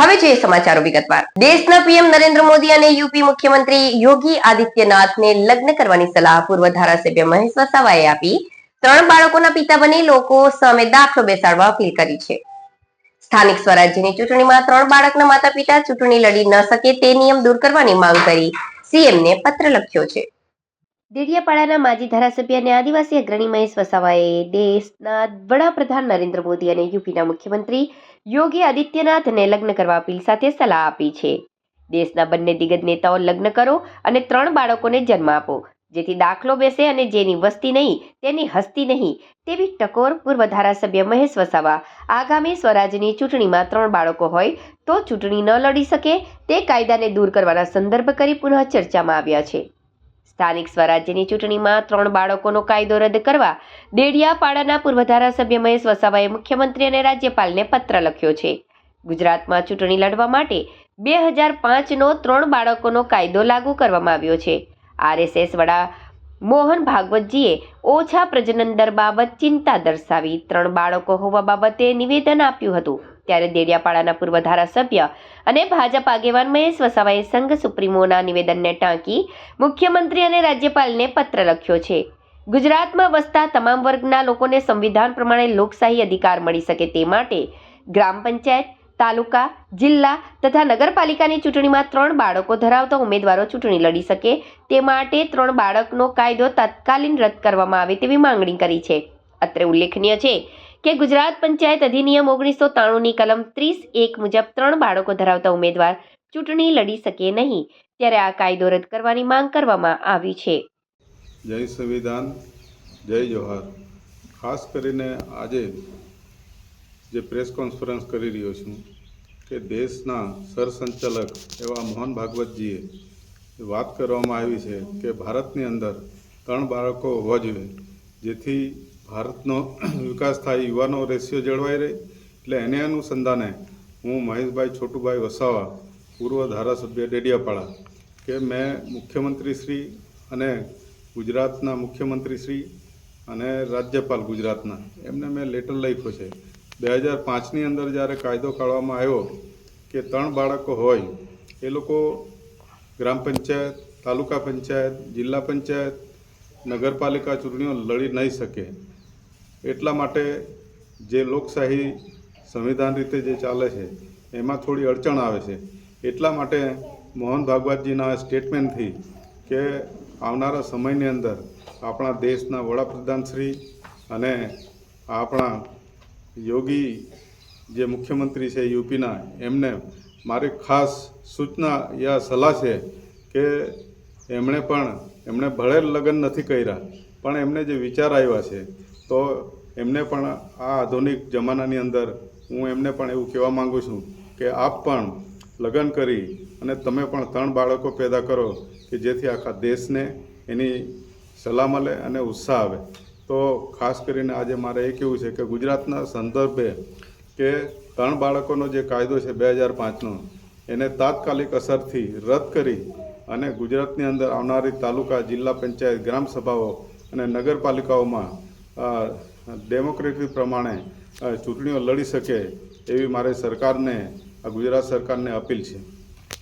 હવે જોઈએ સમાચારો વિગતવાર. દેશના પીએમ નરેન્દ્ર મોદી અને યુપી મુખ્યમંત્રી યોગી આદિત્યનાથને લગ્ન કરવાની સલાહ પૂર્વ ધારાસભ્ય મહેશ વસાવાએ આપી. ત્રણ બાળકોના પિતા બની લોકો સામે દાખલો બેસાડવા અપીલ કરી છે. સ્થાનિક સ્વરાજ્યની ચૂંટણીમાં ત્રણ બાળકના માતા પિતા ચૂંટણી લડી ન શકે તે નિયમ દૂર કરવાની માંગ કરી સીએમને પત્ર લખ્યો છે. ડેડિયાપાડાના માજી ધારાસભ્ય અને આદિવાસી અગ્રણી મહેશ વસાવાએ દેશના વડાપ્રધાન નરેન્દ્ર મોદી અને યુપીના મુખ્યમંત્રી યોગી આદિત્યનાથને લગ્ન કરવા અપીલ સાથે સલાહ આપી છે. દેશના બંને દિગ્ગજ નેતાઓ લગ્ન કરો અને ત્રણ બાળકોને જન્મ આપો. જેથી દાખલો બેસે અને જેની વસ્તી નહીં, તેની હસ્તી નહીં, તેવી ટકોર પૂર્વ ધારાસભ્ય મહેશ વસાવા. આગામી સ્વરાજની ચૂંટણીમાં ત્રણ બાળકો હોય, તો ચૂંટણી ન લડી શકે, તે કાયદાને દૂર કરવાના સંદર્ભ કરી પુનઃ ચર્ચામાં આવ્યા છે. સ્થાનિક સ્વરાજ્યની ચૂંટણીમાં ત્રણ બાળકોનો કાયદો રદ કરવા દેડિયાપાડાના પૂર્વ ધારાસભ્ય મહેશ વસાવાએ મુખ્યમંત્રી અને રાજ્યપાલને પત્ર લખ્યો છે. ગુજરાતમાં ચૂંટણી લડવા માટે બે હજાર પાંચનો ત્રણ બાળકોનો કાયદો લાગુ કરવામાં આવ્યો છે. આરએસએસ વડા મોહન ભાગવતજીએ ઓછા પ્રજનન દર બાબત ચિંતા દર્શાવી ત્રણ બાળકો હોવા બાબતે નિવેદન આપ્યું હતું. ત્યારે દેડિયાપાડાના પૂર્વ ધારાસભ્ય અને ભાજપ આગેવાન મહેશ વસાવાએ સંઘ સુપ્રીમોના નિવેદનને ટાંકી મુખ્યમંત્રી અને રાજ્યપાલને પત્ર લખ્યો છે. ગુજરાતમાં વસતા તમામ વર્ગના લોકોને સંવિધાન પ્રમાણે લોકશાહી અધિકાર મળી શકે તે માટે ગ્રામ પંચાયત, તાલુકા, જિલ્લા તથા નગરપાલિકાની ચૂંટણીમાં ત્રણ બાળકો ધરાવતા ઉમેદવારો ચૂંટણી લડી શકે તે માટે ત્રણ બાળકનો કાયદો તત્કાલીન રદ કરવામાં આવે તેવી માંગણી કરી છે. અત્રે ઉલ્લેખનીય છે કે ગુજરાત પંચાયત અધિનિયમ ઓગણીસો ત્રાણુંની કલમ ત્રીસ એક મુજબ ત્રણ બાળકો ધરાવતા ઉમેદવાર ચૂંટણી લડી શકે નહીં, ત્યારે આ કાયદો રદ કરવાની માંગ કરવામાં આવી છે. જય સંવિધાન, જય જોહાર ખાસ કરીને આજે જે પ્રેસ કોન્ફરન્સ કરી રહ્યો છું કે દેશના સરસંચાલક એવા મોહન ભાગવતજીએ વાત કરવામાં આવી છે કે ભારતની અંદર ત્રણ બાળકો હોવા જોઈએ, જેથી ભારતનો વિકાસ થાય યુવાનો રેશિયો જળવાઈ રહે એટલે એને અનુસંધાને હું મહેશભાઈ છોટુભાઈ વસાવા, પૂર્વ ધારાસભ્ય ડેડિયાપાડા, કે મેં મુખ્યમંત્રી શ્રી અને ગુજરાતના મુખ્યમંત્રી શ્રી અને રાજ્યપાલ ગુજરાતના. એમને મેં લેટર લખ્યો છે. બે હજાર પાંચની અંદર જ્યારે કાયદો કાઢવામાં આવ્યો કે ત્રણ બાળકો હોય, એ લોકો ગ્રામ પંચાયત, તાલુકા પંચાયત, જિલ્લા પંચાયત, નગરપાલિકા ચૂંટણીઓ લડી નહીં શકે. એટલા માટે જે લોકશાહી સંવિધાન રીતે જે ચાલે છે, એમાં થોડી અડચણ આવે છે. એટલા માટે મોહન ભાગવતજીના સ્ટેટમેન્ટથી કે આવનારા સમયની અંદર આપણા દેશના વડાપ્રધાન શ્રી અને આપણા યોગી જે મુખ્યમંત્રી છે યુપીના, એમને મારી ખાસ સૂચના યા સલાહ છે કે એમણે પણ, એમણે ભળે લગ્ન નથી કર્યા, પણ એમને જે વિચાર આવ્યા છે તો એમને પણ આ આધુનિક જમાનાની અંદર હું એમને પણ એવું કહેવા માગું છું કે આપ પણ લગ્ન કરી અને તમે પણ ત્રણ બાળકો પેદા કરો કે જેથી આખા દેશને એની સલાહ મળે અને ઉત્સાહ આવે. તો ખાસ કરીને આજે મારે એ કહેવું છે કે ગુજરાતના સંદર્ભે કે ત્રણ બાળકોનો જે કાયદો છે બે હજાર પાંચનો, એને તાત્કાલિક અસરથી રદ કરી અને ગુજરાતની અંદર આવનારી તાલુકા જિલ્લા પંચાયત ગ્રામ સભાઓ અને નગરપાલિકાઓમાં ડેમોક્રેટિક પ્રમાણે ચૂંટણીઓ લડી શકે એવી મારે સરકારને ગુજરાત સરકારને અપીલ છે.